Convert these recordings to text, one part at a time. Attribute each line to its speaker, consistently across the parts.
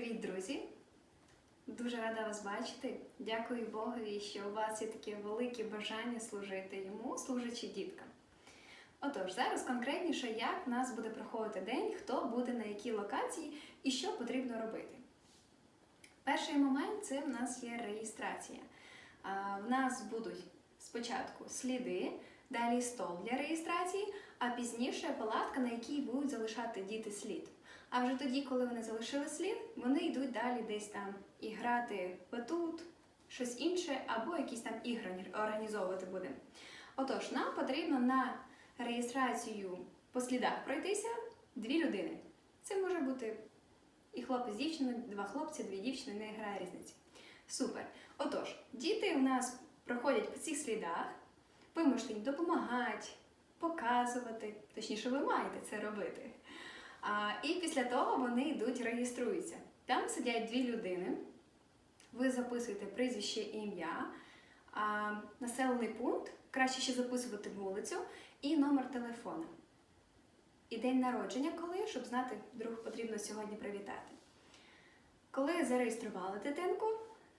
Speaker 1: Привіт, друзі! Дуже рада вас бачити. Дякую Богові, що у вас є таке велике бажання служити йому, служачи діткам. Отож, зараз конкретніше, як в нас буде проходити день, хто буде на якій локації і що потрібно робити. Перший момент це в нас є реєстрація. В нас будуть спочатку сліди, далі стол для реєстрації, а пізніше палатка, на якій будуть залишати діти слід. А вже тоді, коли вони залишили слід, вони йдуть далі десь там і грати батут, щось інше, або якісь там ігри організовувати будемо. Отож, нам потрібно на реєстрацію по слідах пройтися дві людини. Це може бути і хлопець з дівчиною, два хлопці, дві дівчини, не грає різниці. Супер. Отож, діти у нас проходять по цих слідах, ви можете їм допомагати, показувати, точніше, ви маєте це робити. І після того вони йдуть, реєструються. Там сидять дві людини. Ви записуєте прізвище і ім'я, населений пункт, краще ще записувати вулицю і номер телефону. І день народження, коли, щоб знати, вдруг потрібно сьогодні привітати. Коли зареєстрували дитинку,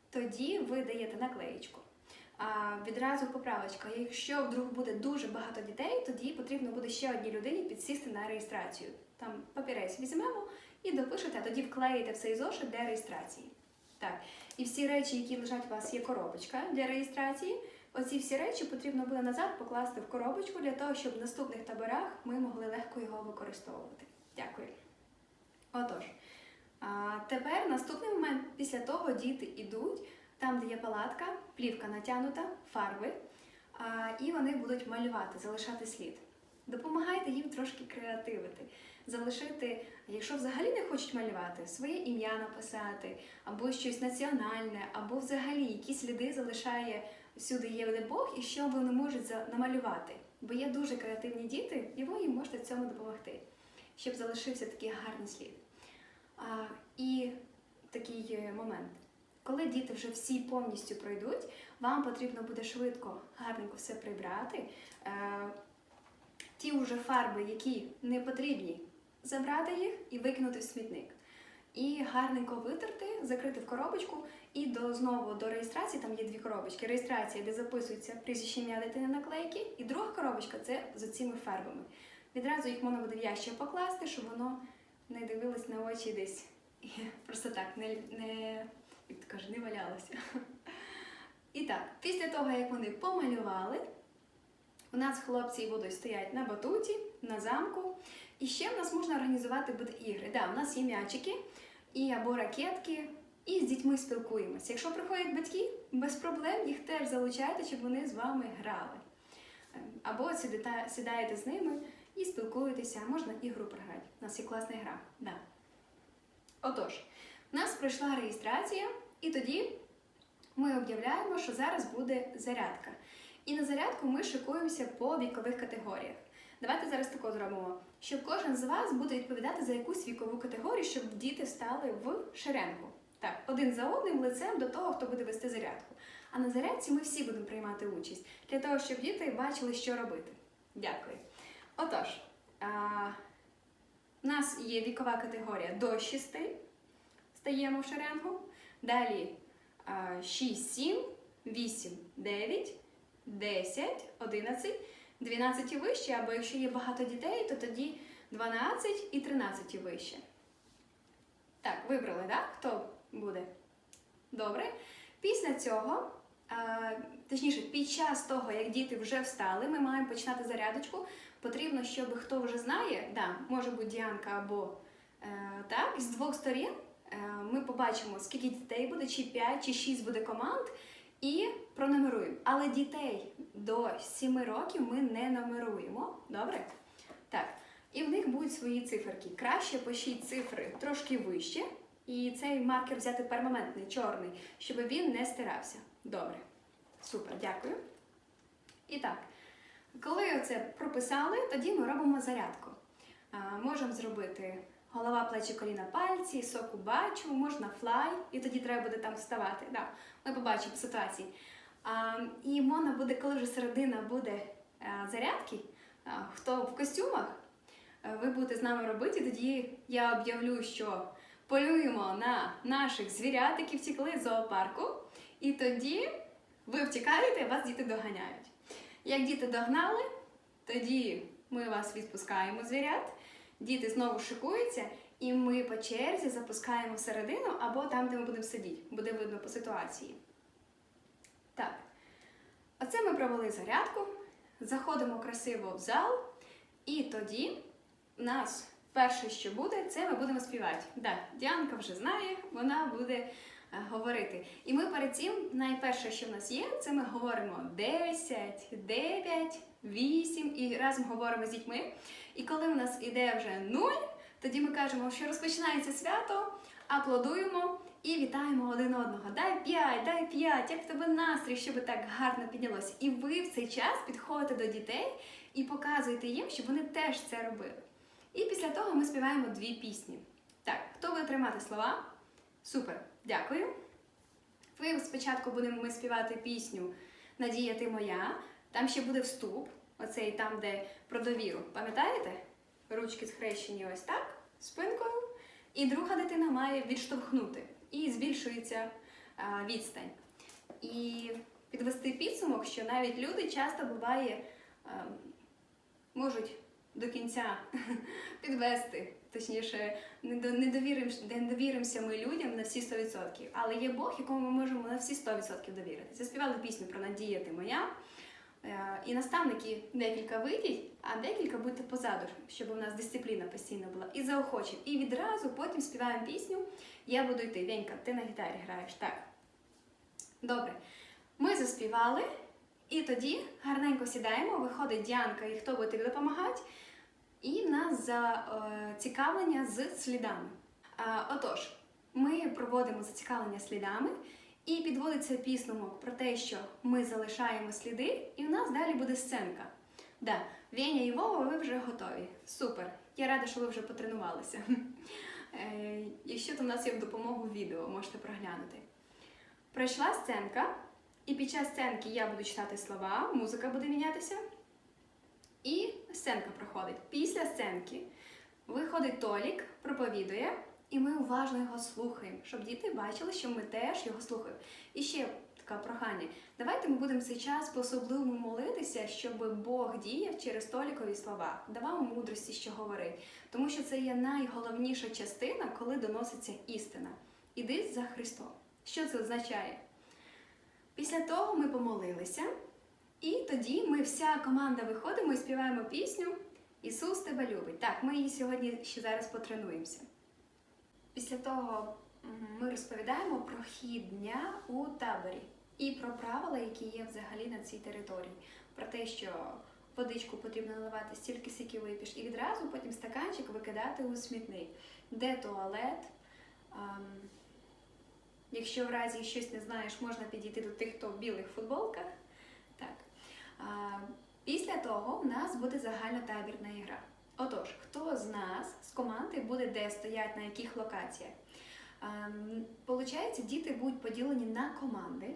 Speaker 1: тоді ви даєте наклеєчку. А, відразу поправочка. Якщо вдруг буде дуже багато дітей, тоді потрібно буде ще одній людині підсісти на реєстрацію. Там папірець візьмемо і допишете, а тоді вклеїте в цей зошит для реєстрації. Так, і всі речі, які лежать у вас, є коробочка для реєстрації. Оці всі речі потрібно буде назад покласти в коробочку для того, щоб в наступних таборах ми могли легко його використовувати. Дякую. Отож, а, тепер наступний момент, після того діти йдуть, там, де є палатка, плівка натягнута, фарби, а, і вони будуть малювати, залишати слід. Допомагайте їм трошки креативити, залишити, якщо взагалі не хочуть малювати, своє ім'я написати, або щось національне, або взагалі які сліди залишає всюди є Бог, і що вони можуть намалювати. Бо є дуже креативні діти, і ви їм можете цьому допомогти, щоб залишився такий гарний слід. А, і такий е, момент. Коли діти вже всі повністю пройдуть, вам потрібно буде швидко, гарненько все прибрати. Е, ті вже фарби, які не потрібні, забрати їх і викинути в смітник. І гарненько витерти, закрити в коробочку, і до знову до реєстрації там є дві коробочки. Реєстрація, де записується прізвище ім'я дитини наклейки, і друга коробочка це з цими фарбами. Відразу їх можна буде в ящик покласти, щоб воно не дивилось на очі десь. І Просто так, не, не, як то каже, не валялося. І так, після того, як вони помалювали, у нас хлопці і будуть стояти на батуті, на замку. І ще в нас можна організувати буде ігри. Да, у нас є м'ячики і або ракетки, і з дітьми спілкуємося. Якщо приходять батьки, без проблем їх теж залучайте, щоб вони з вами грали. Ем, Або сідаєте з ними і спілкуєтеся, можна ігру програти. У нас є класна гра. Да. Отож, у нас пройшла реєстрація, і тоді ми об'являємо, що зараз буде зарядка. І на зарядку ми шикуємося по вікових категоріях. Давайте зараз тако зробимо, щоб кожен з вас буде відповідати за якусь вікову категорію, щоб діти стали в шеренгу. Так, один за одним лицем до того, хто буде вести зарядку. А на зарядці ми всі будемо приймати участь для того, щоб діти бачили, що робити. Дякую. Отож, а, у нас є вікова категорія до 6, стаємо в шеренгу. Далі а, 6, 7, 8, 9, 10, 11, 12 і вище, або якщо є багато дітей, то тоді 12 і 13 і вище. Так, вибрали, так? Хто буде? Добре. Після цього, а, точніше, під час того, як діти вже встали, ми маємо починати зарядочку. Потрібно, щоб хто вже знає, да, може бути Діанка або е, так, з двох сторін е, ми побачимо, скільки дітей буде, чи 5, чи 6 буде команд, і пронумеруємо. Але дітей до 7 років ми не нумеруємо. Добре? Так. І в них будуть свої циферки. Краще пишіть цифри трошки вище, і цей маркер взяти перманентний, чорний, щоб він не стирався. Добре. Супер, дякую. І так, коли оце прописали, тоді ми робимо зарядку. Можемо зробити голова, плечі, коліна, пальці, соку бачу, можна флай, і тоді треба буде там вставати. Да, ми побачимо ситуації. А, і можна буде, коли вже середина буде а, зарядки, а, хто в костюмах, ви будете з нами робити, тоді я об'явлю, що полюємо на наших звірят, які втікли з зоопарку, і тоді ви втікаєте, вас діти доганяють. Як діти догнали, тоді ми вас відпускаємо звірят, діти знову шикуються, і ми по черзі запускаємо всередину або там, де ми будемо сидіти. Буде видно по ситуації. Так. Оце ми провели зарядку, заходимо красиво в зал, і тоді в нас перше, що буде, це ми будемо співати. Да, Діанка вже знає, вона буде е, говорити. І ми перед цим найперше, що в нас є, це ми говоримо 10, 9, 8 і разом говоримо з дітьми. І коли в нас іде вже 0, тоді ми кажемо, що розпочинається свято, аплодуємо і вітаємо один одного. Дай 5, дай 5, як в тебе настрій, щоб так гарно піднялося. І ви в цей час підходите до дітей і показуєте їм, щоб вони теж це робили. І після того ми співаємо дві пісні. Так, хто буде тримати слова? Супер, дякую. Ви спочатку будемо ми співати пісню Надія ти моя. Там ще буде вступ, оцей там, де про довіру. Пам'ятаєте? Ручки схрещені ось так, спинкою. І друга дитина має відштовхнути. І збільшується а, відстань. І підвести підсумок, що навіть люди часто буває а, можуть до кінця підвести. Точніше, не до- не довіримося ми людям на всі 100%. Але є Бог, якому ми можемо на всі 100% довіритися. Заспівали пісню про Надія ти моя. Е, І наставники декілька вийдіть, а декілька будьте позаду, щоб у нас дисципліна постійно була. І заохочень. І відразу потім співаємо пісню. Я буду йти. Венька, ти на гітарі граєш. Так. Добре. Ми заспівали, і тоді гарненько сідаємо, виходить Діанка і хто буде тобі допомагати. І в нас зацікавлення з слідами. А, Отож, ми проводимо зацікавлення слідами, і підводиться підсумок про те, що ми залишаємо сліди, і в нас далі буде сценка. Да, Веня і Вова, ви вже готові. Супер. Я рада, що ви вже потренувалися. Е, Якщо то в нас є в допомогу відео, можете проглянути. Пройшла сценка, і під час сценки я буду читати слова, музика буде мінятися. І сценка проходить. Після сценки виходить Толік, проповідує, і ми уважно його слухаємо, щоб діти бачили, що ми теж його слухаємо. І ще таке прохання. Давайте ми будемо цей час по-особливому молитися, щоб Бог діяв через Толікові слова, давав мудрості, що говорить. Тому що це є найголовніша частина, коли доноситься істина. Іди за Христом. Що це означає? Після того ми помолилися, і тоді ми вся команда виходимо і співаємо пісню Ісус тебе любить. Так, ми її сьогодні ще зараз потренуємося. Після того ми розповідаємо про хід дня у таборі і про правила, які є взагалі на цій території. Про те, що водичку потрібно наливати стільки, скільки вип'єш, і відразу потім стаканчик викидати у смітник, де туалет. Якщо в разі щось не знаєш, можна підійти до тих, хто в білих футболках. Так. Після того в нас буде загальнотабірна ігра. Отож, хто з нас з команди буде де стоять на яких локаціях? Ем, Получається, діти будуть поділені на команди.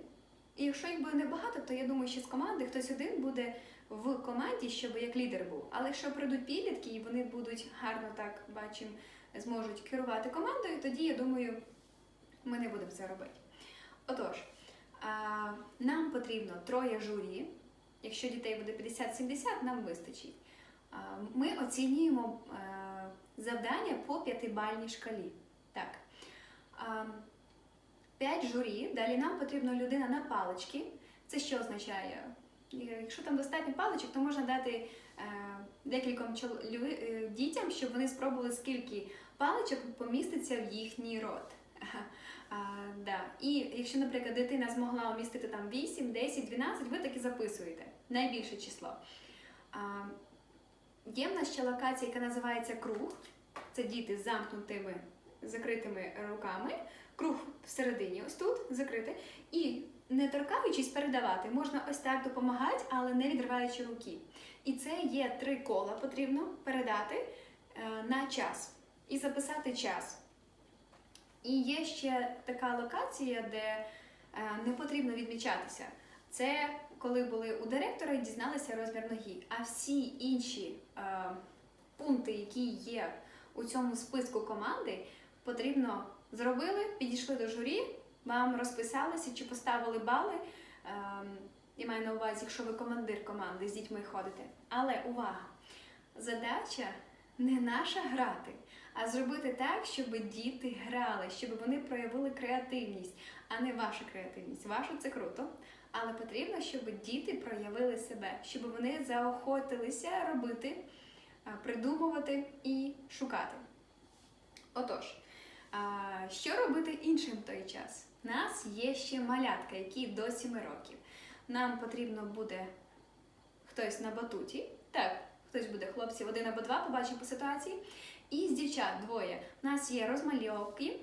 Speaker 1: І якщо їх буде небагато, то я думаю, що з команди хтось один буде в команді, щоб як лідер був. Але якщо прийдуть підлітки і вони будуть гарно так бачимо, зможуть керувати командою, тоді я думаю, ми не будемо це робити. Отож, нам потрібно троє журі. Якщо дітей буде 50-70, нам вистачить. Ми оцінюємо е, завдання по п'ятибальній шкалі. Так. П'ять журі, далі нам потрібна людина на палички. Це що означає? Якщо там достатньо паличок, то можна дати е, декільком е, дітям, щоб вони спробували, скільки паличок поміститься в їхній рот. А, да. І якщо, наприклад, дитина змогла умістити там 8, 10, 12, ви таки записуєте найбільше число. А, є в нас ще локація, яка називається круг. Це діти з замкнутими закритими руками. Круг всередині, ось тут закритий. І не торкаючись, передавати. Можна ось так допомагати, але не відриваючи руки. І це є три кола потрібно передати е, на час і записати час. І є ще така локація, де е, не потрібно відмічатися. Це коли були у директора і дізналися розмір ноги. А всі інші е, пункти, які є у цьому списку команди, потрібно зробили, підійшли до журі, вам розписалися чи поставили бали. Ем, я маю на увазі, якщо ви командир команди з дітьми ходите. Але увага! Задача не наша грати, а зробити так, щоб діти грали, щоб вони проявили креативність, а не вашу креативність. Вашу це круто. Але потрібно, щоб діти проявили себе, щоб вони заохотилися робити, придумувати і шукати. Отож, що робити іншим в той час? У нас є ще малятка, які до 7 років. Нам потрібно буде хтось на батуті. Так, хтось буде хлопців один або два, побачимо по ситуації. І з дівчат двоє. У нас є розмальовки,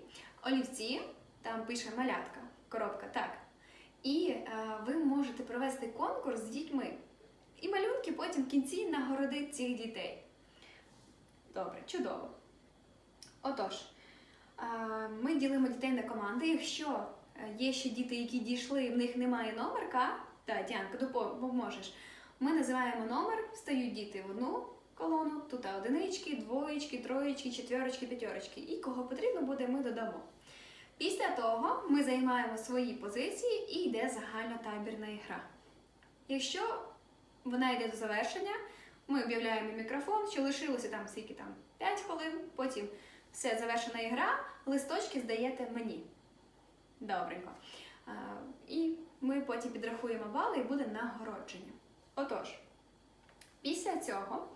Speaker 1: олівці, там пише малятка, коробка, так. І е, ви можете провести конкурс з дітьми. І малюнки потім в кінці нагородить цих дітей. Добре, чудово. Отож, е, ми ділимо дітей на команди. Якщо е, є ще діти, які дійшли, в них немає номерка, так, Діанка, допоможеш. Ми називаємо номер, встають діти в одну колону, тут одинички, двоєчки, троєчки, четверочки, п'ятерочки. І кого потрібно буде, ми додамо. Після того ми займаємо свої позиції і йде загальнотабірна гра. Якщо вона йде до завершення, ми об'являємо мікрофон, що лишилося там скільки там 5 хвилин, потім все завершена ігра, листочки здаєте мені. Добренько. І ми потім підрахуємо бали і буде нагородження. Отож, після цього,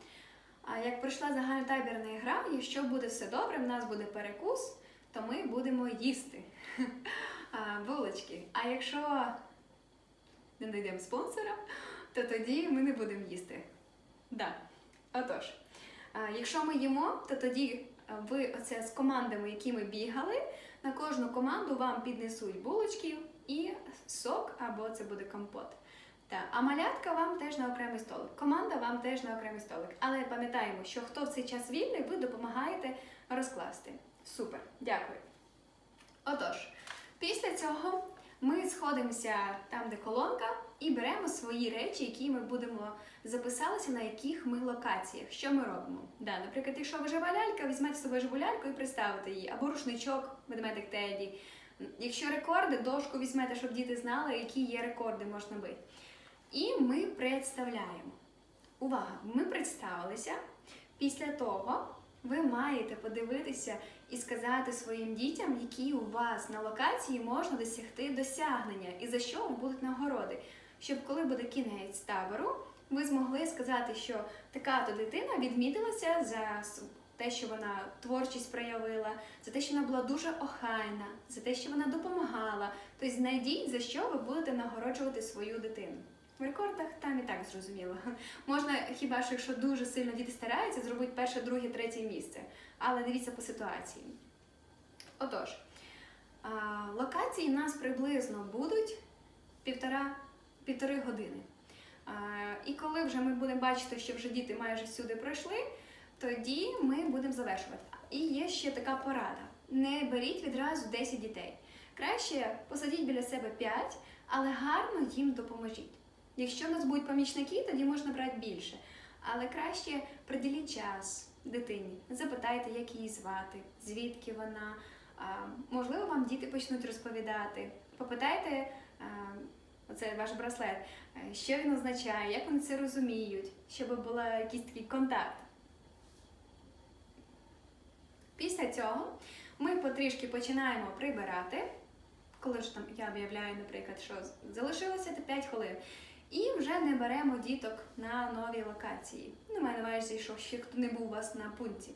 Speaker 1: як пройшла загальнотабірна гра, якщо буде все добре, в нас буде перекус, то ми будемо їсти булочки. А якщо не знайдемо спонсора, то тоді ми не будемо їсти. Да. Отож, якщо ми їмо, то тоді ви оце з командами, які ми бігали, на кожну команду вам піднесуть булочки і сок, або це буде компот. Так, а малятка вам теж на окремий столик. Команда вам теж на окремий столик. Але пам'ятаємо, що хто в цей час вільний, ви допомагаєте розкласти. Супер, дякую. Отож, після цього ми сходимося там, де колонка, і беремо свої речі, які ми будемо записалися, на яких ми локаціях. Що ми робимо? Да, наприклад, якщо ви жива лялька, візьмете з собою живу ляльку і представите її, або рушничок, ведмедик Теді. Якщо рекорди, дошку візьмете, щоб діти знали, які є рекорди можна бити. І ми представляємо. Увага! Ми представилися. Після того ви маєте подивитися і сказати своїм дітям, які у вас на локації можна досягти досягнення і за що будуть нагороди. Щоб коли буде кінець табору, ви змогли сказати, що така-то дитина відмітилася за те, що вона творчість проявила, за те, що вона була дуже охайна, за те, що вона допомагала. Тобто знайдіть, за що ви будете нагороджувати свою дитину. В рекордах там і так зрозуміло. Можна хіба що якщо дуже сильно діти стараються, зробити перше, друге, третє місце. Але дивіться по ситуації. Отож, локації в нас приблизно будуть півтора, півтори години. І коли вже ми будемо бачити, що вже діти майже сюди пройшли, тоді ми будемо завершувати. І є ще така порада: не беріть відразу 10 дітей. Краще посадіть біля себе 5, але гарно їм допоможіть. Якщо в нас будуть помічники, тоді можна брати більше. Але краще приділіть час дитині, запитайте, як її звати, звідки вона. Можливо, вам діти почнуть розповідати. Попитайте, оце ваш браслет, що він означає, як вони це розуміють, щоб був якийсь такий контакт. Після цього ми потрішки починаємо прибирати, коли ж там я об'являю, наприклад, що залишилося 5 хвилин. І вже не беремо діток на нові локації. Ну, маю на увазі, що ще хто не був у вас на пункті.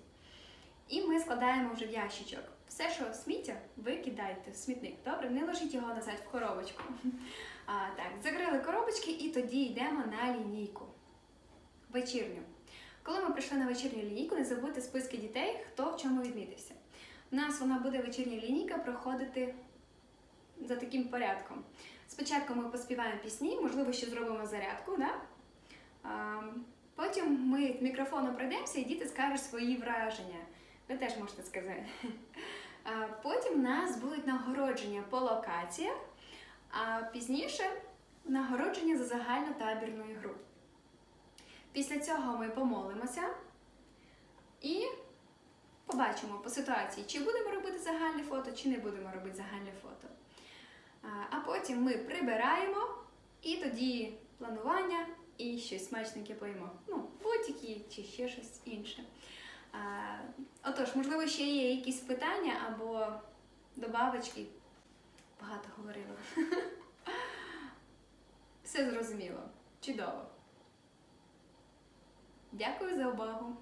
Speaker 1: І ми складаємо вже в ящичок. Все, що сміття, ви кидаєте в смітник. Добре, не ложіть його назад в коробочку. А, так, закрили коробочки і тоді йдемо на лінійку. Вечірню. Коли ми прийшли на вечірню лінійку, не забудьте списки дітей, хто в чому відмітився. У нас вона буде вечірня лінійка проходити за таким порядком. Спочатку ми поспіваємо пісні, можливо, ще зробимо зарядку, да? а, потім ми мікрофоном пройдемося і діти скажуть свої враження. Ви теж можете сказати. А, потім у нас будуть нагородження по локаціях, а пізніше нагородження за загальну табірну ігру. Після цього ми помолимося і побачимо по ситуації, чи будемо робити загальне фото, чи не будемо робити загальне фото. А, потім ми прибираємо і тоді планування і щось смачненьке поїмо. Ну, бутики чи ще щось інше. А, Отож, можливо, ще є якісь питання або добавочки. Багато говорила. Все зрозуміло. Чудово. Дякую за увагу.